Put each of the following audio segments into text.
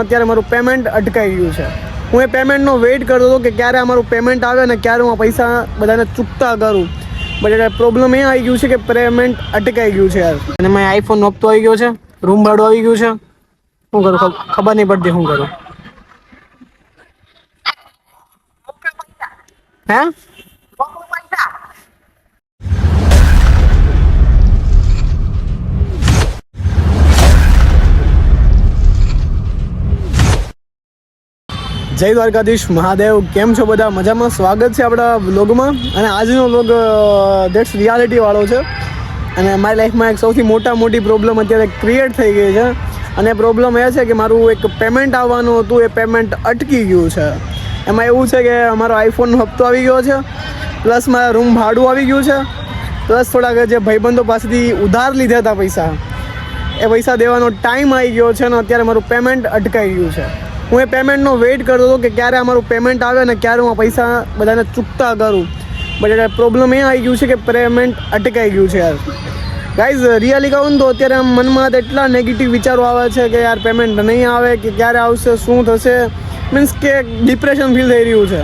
અત્યારે મારું પેમેન્ટ અટકાઈ ગયું છે. હું એ પેમેન્ટનો વેઇટ કરતો હતો કે ક્યારે અમારું પેમેન્ટ આવે ને ક્યારે હું પૈસા બધાને ચૂકતા કરું. બટ એટલે પ્રોબ્લેમ એ આવી ગયું છે કે પેમેન્ટ અટકાઈ ગયું છે યાર. અને મેં આઈફોન હપ્તો આવી ગયો છે. રૂમ ભાડું આવી ગયું છે. શું કરું? ખબર નહીં પડતી શું કરું. હે? જય દ્વારકાધીશ, મહાદેવ, કેમ છો બધા? મજામાં? સ્વાગત છે આપણા વ્લોગમાં. અને આજનો વ્લોગ દેટ્સ રિયાલિટી વાળો છે. અને મારી લાઈફમાં એક સૌથી મોટા મોટી પ્રોબ્લેમ અત્યારે ક્રિએટ થઈ ગઈ છે. અને પ્રોબ્લેમ એ છે કે મારું એક પેમેન્ટ આવવાનું હતું, એ પેમેન્ટ અટકી ગયું છે. એમાં એવું છે કે અમારો આઈફોનનો હપ્તો આવી ગયો છે. પ્લસ મારા રૂમ ભાડું આવી ગયું છે. પ્લસ થોડાક જે ભાઈબંધો પાસેથી ઉધાર લીધા હતા પૈસા. એ પૈસા દેવાનો ટાઈમ આવી ગયો છે અને અત્યારે મારું પેમેન્ટ અટકાઈ ગયું છે. હું એ પેમેન્ટનો વેઇટ કરતો હતો કે ક્યારે અમારું પેમેન્ટ આવે ને ક્યારે હું પૈસા બધાને ચૂકતા કરું. બટ એટલે પ્રોબ્લેમ એ આવી ગયું છે કે પેમેન્ટ અટકાઈ ગયું છે યાર. ગાઈઝ રિયલી કહું તો અત્યારે આમ મનમાં એટલા નેગેટિવ વિચારો આવે છે કે યાર પેમેન્ટ નહીં આવે, કે ક્યારે આવશે, શું થશે. મીન્સ કે ડિપ્રેશન ફીલ થઈ રહ્યું છે.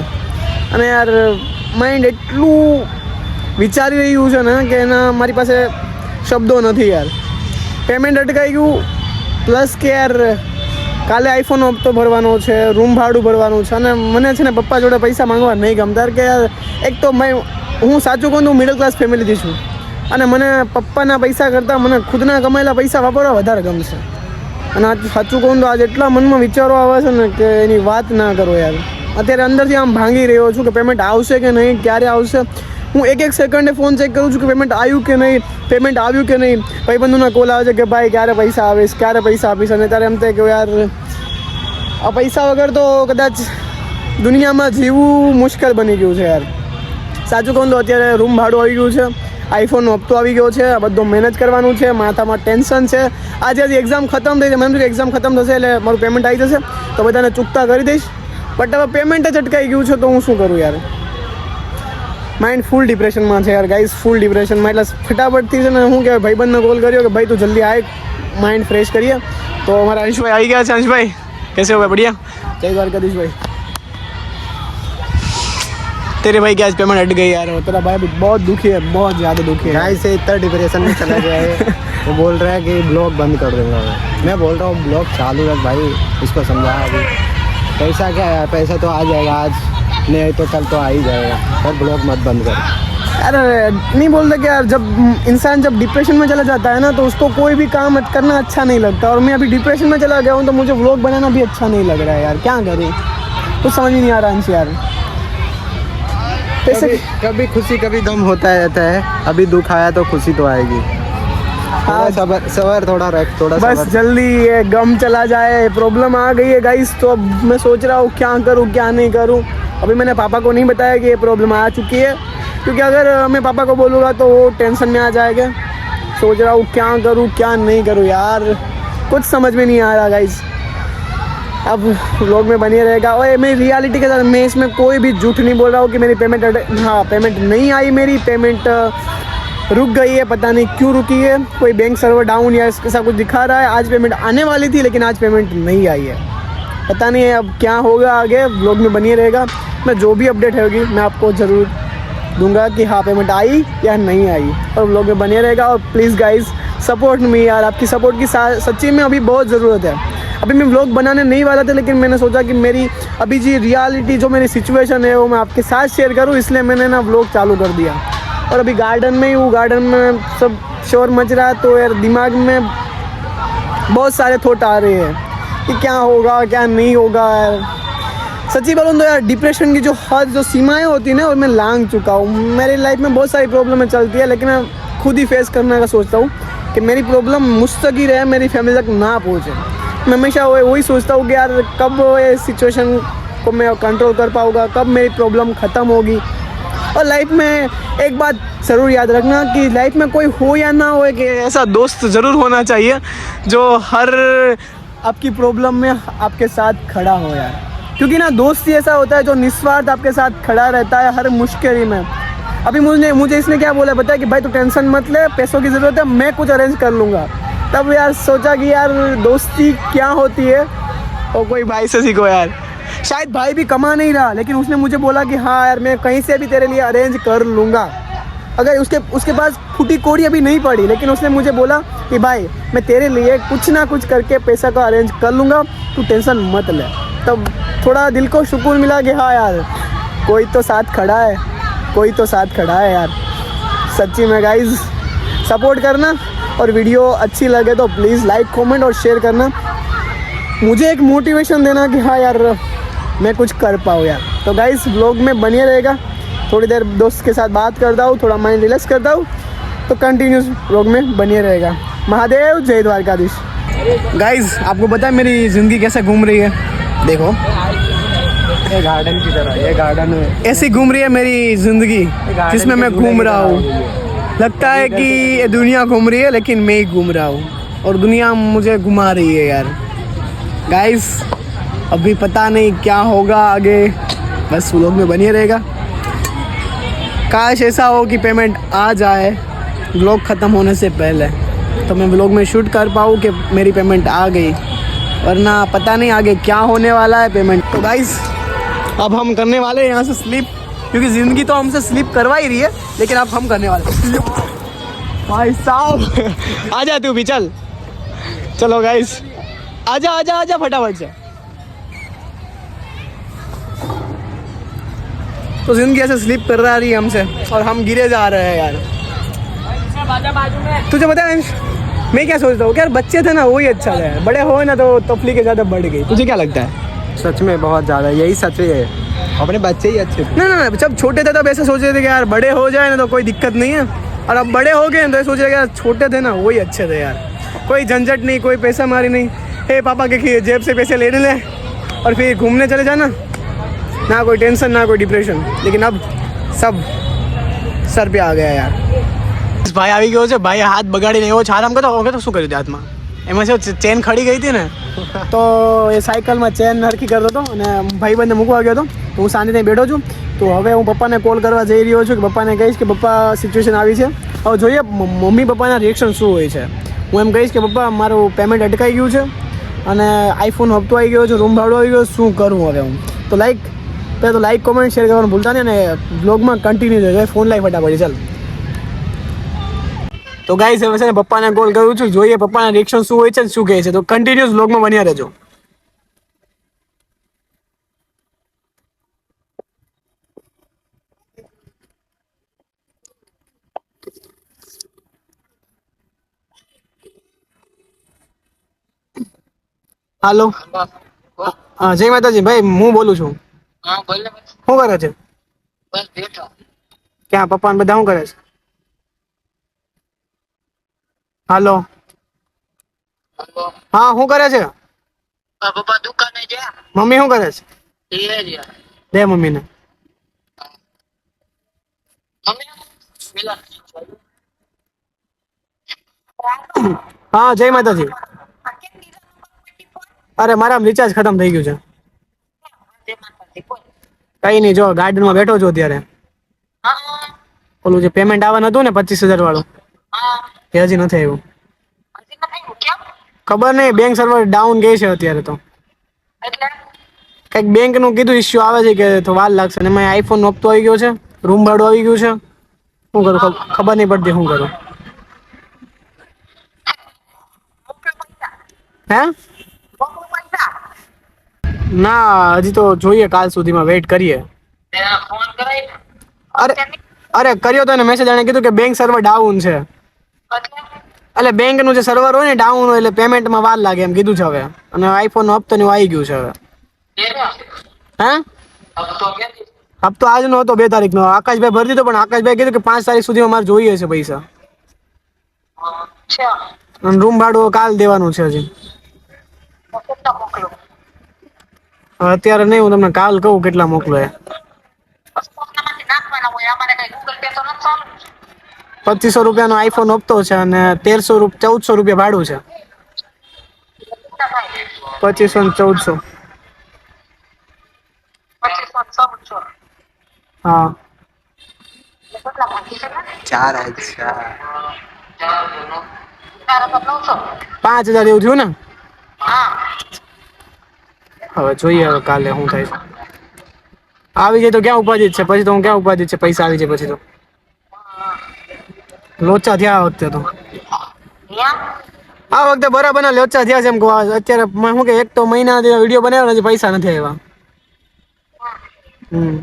અને યાર માઇન્ડ એટલું વિચારી રહ્યું છે ને કે એના મારી પાસે શબ્દો નથી યાર. પેમેન્ટ અટકાઈ ગયું પ્લસ કે યાર કાલે આઈફોન હપ્તો ભરવાનો છે રૂમ ભાડું ભરવાનું છે, અને મને છે ને પપ્પા જોડે પૈસા માંગવા નહીં ગમતા. કે યાર, એક તો મેં, હું સાચું કહું હું મિડલ ક્લાસ ફેમિલીથી છું. અને મને પપ્પાના પૈસા કરતાં મને ખુદના કમાયેલા પૈસા વાપરવા વધારે ગમશે. અને આજ સાચું કહું તો આજે એટલા મનમાં વિચારો આવે છે ને કે એની વાત ના કરો યાર. અત્યારે અંદરથી આમ ભાંગી રહ્યો છું કે પેમેન્ટ આવશે કે નહીં, ક્યારે આવશે? હું એક એક સેકન્ડે ફોન ચેક કરું છું કે પેમેન્ટ આવ્યું કે નહીં પેમેન્ટ આવ્યું કે નહીં? ભાઈબંધોના કોલ આવે છે કે ભાઈ ક્યારે પૈસા આવીશ, ક્યારે પૈસા આપીશ? અને ત્યારે એમ થાય કે યાર, આ પૈસા વગર તો કદાચ દુનિયામાં જીવવું મુશ્કેલ બની ગયું છે યાર. સાચું કહું તો અત્યારે રૂમ ભાડું આવી ગયું છે આઈફોનનો હપ્તો આવી ગયો છે, આ બધું મેનેજ કરવાનું છે, માથામાં ટેન્શન છે. આજે એક્ઝામ ખતમ થઈ છે, મને કે એક્ઝામ ખતમ થશે એટલે મારું પેમેન્ટ આવી જશે. તો બધાને ચૂકતા કરી દઈશ. બટ હવે પેમેન્ટ જ અટકાઈ ગયું છે, તો હું શું કરું યાર? માઇન્ડ ફૂલ ડિપ્રેશનમાં છે યાર ગાઈઝ ફૂલ ડિપ્રેશનમાં એટલે ફટાફટથી છે ને હું કહેવાય ભાઈબંધને કોલ કર્યો કે ભાઈ તું જલ્દી આય માઇન્ડ ફ્રેશ કરીએ તો અમારા અંશભાઈ આવી ગયા છે અંશભાઈ कैसे हो भाई बढ़िया जय द्वारकाधीश भाई तेरे भाई की आज पेमेंट हट गई यार तेरा भाई अभी बहुत दुखी है बहुत ज़्यादा दुखी है गाइस से इतना डिप्रेशन में चला गया है वो बोल रहा है कि ब्लॉग बंद कर दूंगा मैं मैं बोल रहा हूँ ब्लॉग चालू रख भाई इसको समझा अभी पैसा क्या है पैसा तो आ जाएगा आज नहीं तो कल तो आ ही जाएगा। पर ब्लॉग मत बंद कर। यार नहीं बोलते कि यार जब इंसान जब डिप्रेशन में चला जाता है ना तो उसको कोई भी काम करना अच्छा नहीं लगता। और मैं अभी डिप्रेशन में चला गया हूँ तो मुझे व्लॉग बनाना भी अच्छा नहीं लग रहा है यार। क्या करूँ? कुछ समझ ही नहीं आ रहा अंश यार। कभी कभी खुशी कभी गम होता रहता है। अभी दुख आया तो खुशी तो आएगी। हाँ। सबर सबर थोड़ा रख थोड़ा बस सबर। जल्दी ये गम चला जाए प्रॉब्लम आ गई है गाइस तो अब मैं सोच रहा हूँ क्या करूँ क्या नहीं करूँ। अभी मैंने पापा को नहीं बताया कि ये प्रॉब्लम आ चुकी है, क्योंकि अगर मैं पापा को बोलूँगा तो वो टेंशन में आ जाएगा। सोच रहा हूँ क्या करूँ, क्या नहीं करूँ यार। कुछ समझ में नहीं आ रहा गाइस अब लोग में बनी रहेगा। और मैं रियलिटी के साथ, मैं इसमें कोई भी झूठ नहीं बोल रहा हूँ कि मेरी पेमेंट हाँ पेमेंट नहीं आई मेरी। पेमेंट रुक गई है, पता नहीं क्यों रुकी है। कोई बैंक सर्वर डाउन या ऐसा कुछ दिखा रहा है। आज पेमेंट आने वाली थी, लेकिन आज पेमेंट नहीं आई है। पता नहीं है अब क्या होगा आगे। ब्लॉग में बनिए रहेगा। मैं जो भी अपडेट होगी, मैं आपको ज़रूर दूँगा कि हाँ पेमेंट आई या नहीं आई। और ब्लॉग में बने रहेगा और प्लीज़ गाइज़ सपोर्ट मी यार। आपकी सपोर्ट की सच्ची में अभी बहुत ज़रूरत है। अभी मैं व्लॉग बनाने नहीं वाला था, लेकिन मैंने सोचा कि मेरी अभी जी रियलिटी जो मेरी सिचुएशन है, वो मैं आपके साथ शेयर करूँ, इसलिए मैंने ना व्लॉग चालू कर दिया। और अभी गार्डन में ही हूँ गार्डन में सब शोर मच रहा है तो यार दिमाग में बहुत सारे थॉट आ रहे हैं कि क्या होगा, क्या नहीं होगा यार। सच्ची बोलूँ तो यार डिप्रेशन की जो हद, जो सीमाएँ होती है ना वो मैं लांग चुका हूँ। मेरी लाइफ में बहुत सारी प्रॉब्लमें चलती है, लेकिन मैं खुद ही फेस करने का सोचता हूँ कि मेरी प्रॉब्लम मुझ तक ही रहे, मेरी फैमिली तक ना पहुँचे। मैं हमेशा वही सोचता हूँ कि यार, कब ये सिचुएशन को मैं कंट्रोल कर पाऊँगा, कब मेरी प्रॉब्लम ख़त्म होगी। और लाइफ में एक बात ज़रूर याद रखना कि लाइफ में कोई हो या ना हो कि ऐसा दोस्त ज़रूर होना चाहिए, जो हर आपकी प्रॉब्लम में आपके साथ खड़ा हो यार। क्योंकि ना दोस्त ही ऐसा होता है जो निस्वार्थ आपके साथ खड़ा रहता है हर मुश्किल में। अभी मुझे मुझे इसने क्या बोला बताया कि भाई तू टेंशन मत ले पैसों की ज़रूरत है मैं कुछ अरेंज कर लूँगा। तब यार सोचा कि यार दोस्ती क्या होती है? और कोई भाई से सीखो यार। शायद भाई भी कमा नहीं रहा लेकिन उसने मुझे बोला कि हाँ यार मैं कहीं से भी तेरे लिए अरेंज कर लूँगा। अगर उसके उसके पास फूटी कोड़ी अभी नहीं पड़ी लेकिन उसने मुझे बोला कि भाई मैं तेरे लिए कुछ ना कुछ करके पैसा का अरेंज कर लूँगा तू टेंशन मत ले। तब थोड़ा दिल को सुकून मिला कि हाँ यार, कोई तो साथ खड़ा है, कोई तो साथ खड़ा है यार। सच्ची में गाइज़ सपोर्ट करना और वीडियो अच्छी लगे तो प्लीज़ लाइक कमेंट और शेयर करना। मुझे एक मोटिवेशन देना कि हाँ यार, मैं कुछ कर पाऊँ यार। तो गाइज़ ब्लॉग में बनिए रहेगा। थोड़ी देर दोस्त के साथ बात करता हूँ, थोड़ा माइंड रिलैक्स करता हूँ तो कंटिन्यूस ब्लॉग में बनिए रहेगा। महादेव, जय द्वारकाधीश। गाइज़ आपको है मेरी ज़िंदगी कैसे घूम रही है? देखो। ये गार्डन की तरह ये गार्डन है। ऐसी घूम रही है मेरी ज़िंदगी जिसमें मैं घूम रहा हूँ। लगता है कि ये दुनिया घूम रही है लेकिन मैं ही घूम रहा हूँ। और दुनिया मुझे घुमा रही है यार। गाइस अभी पता नहीं क्या होगा आगे। बस व्लॉग में बनिए रहेगा। काश ऐसा हो कि पेमेंट आ जाए। व्लॉग ख़त्म होने से पहले। तो मैं व्लॉग में शूट कर पाऊँ कि मेरी पेमेंट आ गई। वरना पता नहीं आगे क्या होने वाला है पेमेंट तो गाइस अब हम करने वाले हैं यहाँ से स्लिप क्योंकि ज़िंदगी तो हमसे स्लिप करवा ही रही है लेकिन अब हम करने वाले भाई साहब आ जा तू भी चल। चलो गाइस आजा आजा आजा फटाफट से। तो ज़िंदगी ऐसे स्लिप कर रहा रही है हमसे और हम गिरे जा रहे हैं यार। तुझे पता है मैं क्या सोचता हूँ यार बच्चे थे ना वही अच्छा है बड़े हो ना तो तफली के ज़्यादा बढ़ गई। तुझे क्या लगता है? सच में बहुत ज़्यादा यही सच है। अपने बच्चे ही अच्छे थे। ना ना जब छोटे थे तब ऐसे सोच रहे थे कि यार बड़े हो जाए ना तो कोई दिक्कत नहीं है। और अब बड़े हो गए तो सोच रहे यार छोटे थे ना वही अच्छे थे यार। कोई झंझट नहीं कोई पैसा मारी नहीं। हे पापा के जेब से पैसे लेने ले और फिर घूमने चले जाना। ना कोई टेंशन ना कोई डिप्रेशन। लेकिन अब सब सर पे आ गया यार। ભાઈ આવી ગયો છે ભાઈ હાથ બગાડીને એવો છારામ કરતો હવે તો શું કર્યું હાથમાં? એમાં શું ચેન ખડી ગઈ હતી ને? તો એ સાયકલમાં ચેન નરખી કરતો હતો અને ભાઈબંધને મૂકવા ગયો હતો. હું ત્યાં બેઠો છું. તો હવે હું પપ્પાને કોલ કરવા જઈ રહ્યો છું કે પપ્પાને કહીશ કે પપ્પા સિચ્યુએશન આવી છે. હવે જોઈએ મમ્મી પપ્પાના રિએક્શન શું હોય છે. હું એમ કહીશ કે પપ્પા, મારું પેમેન્ટ અટકાઈ ગયું છે અને આઈફોન હપ્તો આવી ગયો છે રૂમ ભાડો આવી ગયો શું કરું હવે હું? તો લાઈક પહેલાં તો લાઈક કોમેન્ટ શેર કરવાનું ભૂલતા નહીં અને બ્લોગમાં કન્ટિન્યુ રહેજો ફોન લાઈ ફટાફટ, ચાલ. તો ગાઈસ હવે છે ને પપ્પાને કોલ કરું છું. જોઈએ પપ્પાના રિએક્શન શું હોય છે શું કહે છે. તો કન્ટિન્યુઅસ બ્લોગમાં બન્યા રહેજો. હાલો. હા જય માતાજી. ભાઈ હું બોલું છું? શું કરે છે? ક્યાં? પપ્પા બધા શું કરે છે? હાલો. હા શું કરે છે? પપ્પા દુકાને ગયા મમ્મી શું કરે છે? દે મમ્મી? ને હા જય માતાજી. અરે મારા રિચાર્જ ખતમ થઈ ગયું છે. કઈ નહીં જો ગાર્ડનમાં બેઠો છું અત્યારે. ઓલું જે પેમેન્ટ આવવાનું હતું ને પચીસ હજાર વાળું. એ હજી નથી આવ્યું? ખબર નહીં બેંક સર્વર ડાઉન ગઈ છે અત્યારે તો. કંઈક બેંકનું કીધું ઇસ્યુ આવે છે કે તો વાર લાગશે અને મેં આઈફોન હપ્તો આવી ગયો છે રૂમ ભાડું આવી ગયું છે. શું કરું ખબર નહીં પડતી શું કરું. હે? ના હજી તો જોઈએ કાલ સુધીમાં વેઇટ કરીએ. અરે અરે કર્યો તો એને મેસેજ આને કીધું કે બેંક સર્વર ડાઉન છે. એટલે બેંકનું જે સર્વર હોય ને ડાઉન હોય એટલે પેમેન્ટમાં વાર લાગે એમ કીધું છે હવે. અને આઈફોન નો હપ્તો ને આવી ગયું છે હવે. હા? હપ્તો આજનો હતો બે તારીખનો. આકાશભાઈ ભરી દીધો પણ આકાશભાઈ કીધું કે પાંચ તારીખ સુધીમાં મારે જોઈએ છે પૈસા. અને રૂમ ભાડું કાલ દેવાનું છે હજી. અત્યારે નહીં હું તમને કાલ કહું કેટલા મોકલો એ ફોનમાંથી નાખવાના હોય અમારે કઈ ગૂગલ પે તો નથી ચાલુ પચીસો રૂપિયાનો આઈફોન હપ્તો છે અને તેરસો રૂપિયા ચૌદસો રૂપિયા ભાડું છે. પચીસો ને ચૌદસો. હા? ચાર પાંચ હજાર એવું થયું ને? હવે જોઈએ હવે કાલે શું થાય આવી જાય તો ક્યાં ઉપાધિ જ છે? પછી તો હું ક્યાં ઉપાધિ જ છે? પૈસા આવી જાય પછી તો. લોચા થયા આ વખતે તો. આ વખતે બરાબર ના લોચા થયા છે એમ કહું. અત્યારે શું કે એક તો મહિના વીડિયો બનાવ્યો નથી પૈસા નથી આવ્યા. હમ.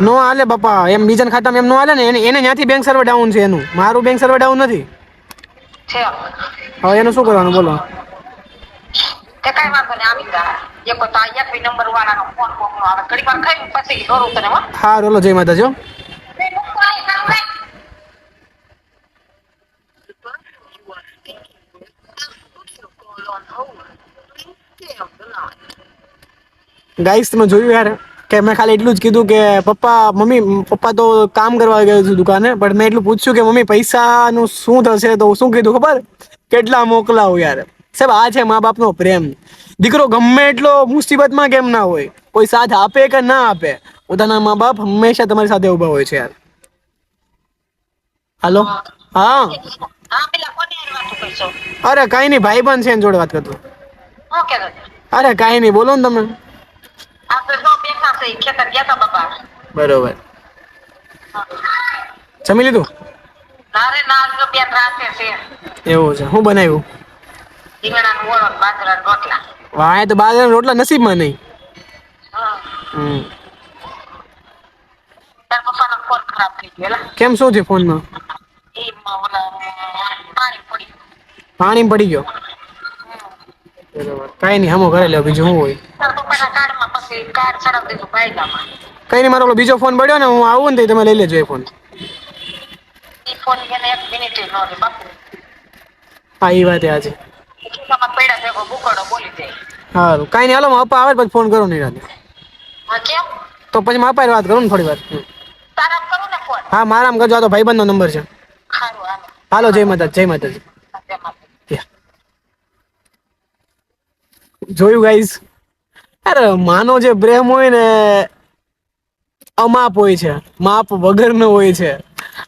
નો હાલે બાપા. એમ બીજા ખાતામાં એમ નો હાલે ને એને એને ત્યાંથી બેંક સર્વર ડાઉન છે એનું. મારું બેંક સર્વર ડાઉન નથી. હવે એનું શું કરવાનું? બોલો. કઈ વાંધો નહીં, આવી જા. એક તો આ એક બી નંબર વાળાનો ફોન કોકનો આવે. ઘડી વાર ખાઈ પછી દોરું તને, હો. હા રોલો જય માતાજી, હો. ગાઈસ તમે જોયું યાર કે મેં ખાલી એટલું જ કીધું કે પપ્પા, મમ્મી, પપ્પા તો કામ કરવા ગયો છું દુકાને, પણ મેં એટલું પૂછ્યું કે મમ્મી, પૈસાનું શું થશે તો શું કીધું ખબર? કેટલા મોકલાવું યાર? સાહેબ આ છે મા બાપનો પ્રેમ. દીકરો ગમે એટલો મુસીબતમાં કેમ ના હોય કોઈ સાથ આપે કે ના આપે પોતાના મા બાપ હંમેશા તમારી સાથે ઊભા હોય છે યાર. હાલો? હા. અરે કાંઈ નહીં ભાઈ બંધ છે એની જોડે વાત કરતો? અરે કાંઈ નહીં બોલો ને તમે. બરોબર. જમી લીધું? એવું છે. હું બનાવ્યું? રીંગણાનું ઓળો બાજરાના રોટલા. વાય તો બાજરાના રોટલા નસીબમાં નહીં. હમ. તાર પપ્પાનો ફોન ખરાબ થઈ ગયો કેમ શું છે ફોનમાં પાણી પડી ગયો. કઈ કાંઈ નહીં હમો ઘરે લ્યો બીજું શું હોય? કઈ નહીં મારો બીજો ફોન પડ્યો ને હું આવું ને તમે લઈ લેજો એ ફોન હા એ વાત આજે ખિસ્સામાં પડ્યા છે બુકડો બોલી જાય. સારું કાંઈ નહીં હાલો માપા આવે પછી ફોન કરો નહીં રાતે હા કેમ? તો પછી માપા વાત કરું ને થોડી વાર. તારા કરું ને ફોન? હા મારામ કરજો આ તો ભાઈબંધનો નંબર છે. સારું હાલો. હાલો જય માતા જય માતાજી. જોયું ગાઈસ અરે માનો જે પ્રેમ હોય ને અમાપ હોય છે. માપ વગરનો હોય છે.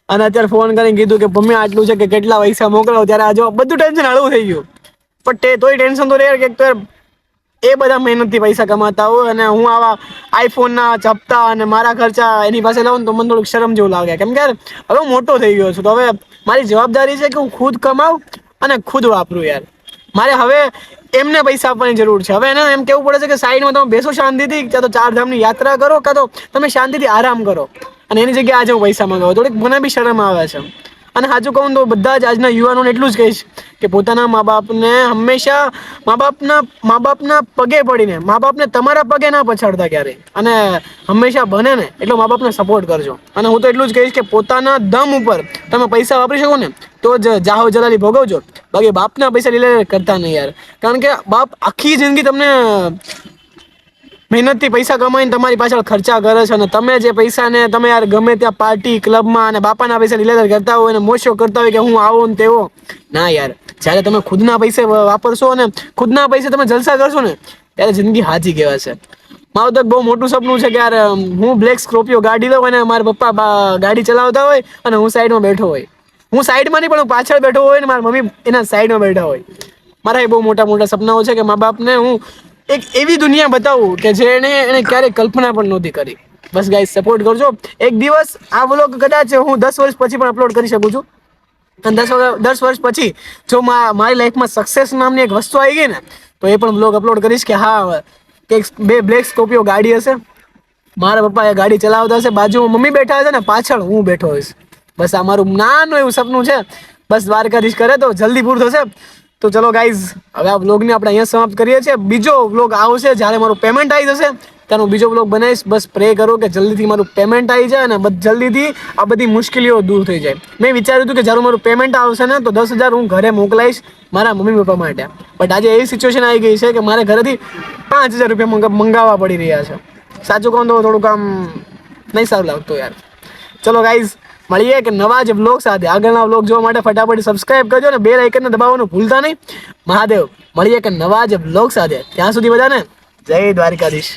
અને અત્યારે ફોન કરીને કીધું કે મમ્મી આટલું છે કે કેટલા પૈસા મોકલાવો? ત્યારે આ જો બધું ટેન્શન હળવું થઈ ગયું. પણ તે તોય ટેન્શન તો રહે કે તો એ બધા મહેનતથી પૈસા કમાતા હોય અને હું આવા આઈફોનના ચપતા અને મારા ખર્ચા એની પાસે લાવું તો મને થોડુંક શરમ જેવું લાગે. કેમ કે હવે મોટો થઈ ગયો છું તો હવે મારી જવાબદારી છે કે હું ખુદ કમાઉં અને ખુદ વાપરું યાર. મારે હવે એમને પૈસા આપવાની જરૂર છે. હવે એને એમ કેવું પડે છે કે સાઈડમાં તમે બેસો શાંતિથી કાં તો ચાર ધામની યાત્રા કરો કાં તો તમે શાંતિથી આરામ કરો અને એની જગ્યાએ આજે હું પૈસા મંગાવું. થોડીક મને બી શરમ આવે છે. અને સાચું કહું તો બધા જ આજના યુવાનોને એટલું જ કહીશ કે પોતાના મા બાપને હંમેશા મા બાપના મા બાપના પગે પડીને મા બાપને તમારા પગે ના પછાડતા ક્યારેય. અને હંમેશા બને ને એટલો મા બાપને સપોર્ટ કરજો. અને હું તો એટલું જ કહીશ કે પોતાના દમ ઉપર તમે પૈસા વાપરી શકો ને, તો જ જાહો જલાલી ભોગવજો. બાકી બાપના પૈસા લીલે કરતા નહીં યાર. કારણ કે બાપ આખી જિંદગી તમને મહેનતથી પૈસા કમાઈને તમારી પાછળ ખર્ચા કરે છે અને તમે જે પૈસાને તમે યાર ગમે ત્યાં પાર્ટી, ક્લબમાં અને બાપાના પૈસા લીલાધાર કરતા હોય અને મોશો કરતા હોય કે હું આવો ને તેવો. ના યાર, જ્યારે તમે ખુદના પૈસે વાપરશો અને ખુદના પૈસે તમે જલસા કરશો ને, ત્યારે જિંદગી હાજી કહેવાશે મારું તો બહુ મોટું સપનું છે કે યાર હું બ્લેક સ્કોર્પિયો ગાડી લઉં અને મારા પપ્પા ગાડી ચલાવતા હોય અને હું સાઈડમાં બેઠો હોય. હું સાઈડમાં નહીં, પણ હું પાછળ બેઠો હોય ને મારા મમ્મી એના સાઈડમાં બેઠા હોય. મારા એ બહુ મોટા મોટા સપનાઓ છે કે મા બાપને હું એક એવી દુનિયા બતાવું કે જેને એને ક્યારેય કલ્પના પણ નહોતી કરી. બસ ગાઈ સપોર્ટ કરજો. એક દિવસ આ વ્લોગ કદાચ હું દસ વર્ષ પછી પણ અપલોડ કરી શકું છું. અને દસ દસ વર્ષ પછી જો મારી લાઈફમાં સક્સેસ નામની એક વસ્તુ આવી ગઈ ને, તો એ પણ બ્લોગ અપલોડ કરીશ કે હા એક બે બ્લેક સ્કોપિયો ગાડી હશે. મારા પપ્પા એ ગાડી ચલાવતા હશે. બાજુમાં મમ્મી બેઠા હશે ને, પાછળ હું બેઠો હોઈશ. બસ આ મારું નાનું એવું સપનું છે. બસ દ્વારકાધીશ કરે તો જલ્દી પૂરું થશે. તો ચલો ગાઈઝ હવે આ વ્લોગને આપણે અહીંયા સમાપ્ત કરીએ છીએ. બીજો વ્લોગ આવશે જ્યારે મારું પેમેન્ટ આવી જશે ત્યારે હું બીજો વ્લોગ બનાવીશ. બસ પ્રે કરો કે જલ્દીથી મારું પેમેન્ટ આવી જાય અને જલ્દીથી આ બધી મુશ્કેલીઓ દૂર થઈ જાય. મેં વિચાર્યું હતું કે જ્યારે મારું પેમેન્ટ આવશે ને, તો દસ હજાર હું ઘરે મોકલાઈશ મારા મમ્મી પપ્પા માટે. બટ આજે એવી સિચ્યુએશન આવી ગઈ છે કે મારે ઘરેથી પાંચ હજાર રૂપિયા મંગા- મંગાવવા પડી રહ્યા છે. સાચું કહું તો થોડુંક આમ નહીં સારું લાગતું યાર. ચલો ગાઈઝ મળીએ કે નવા જ બ્લોગ સાથે. આગળના બ્લોગ જોવા માટે ફટાફટ સબસ્ક્રાઇબ કરજો અને બે લાઇકનને દબાવવાનું ભૂલતા નહીં. મહાદેવ, મળીએ કે નવા જ બ્લોગ સાથે. ત્યાં સુધી બધાને જય દ્વારિકાધીશ.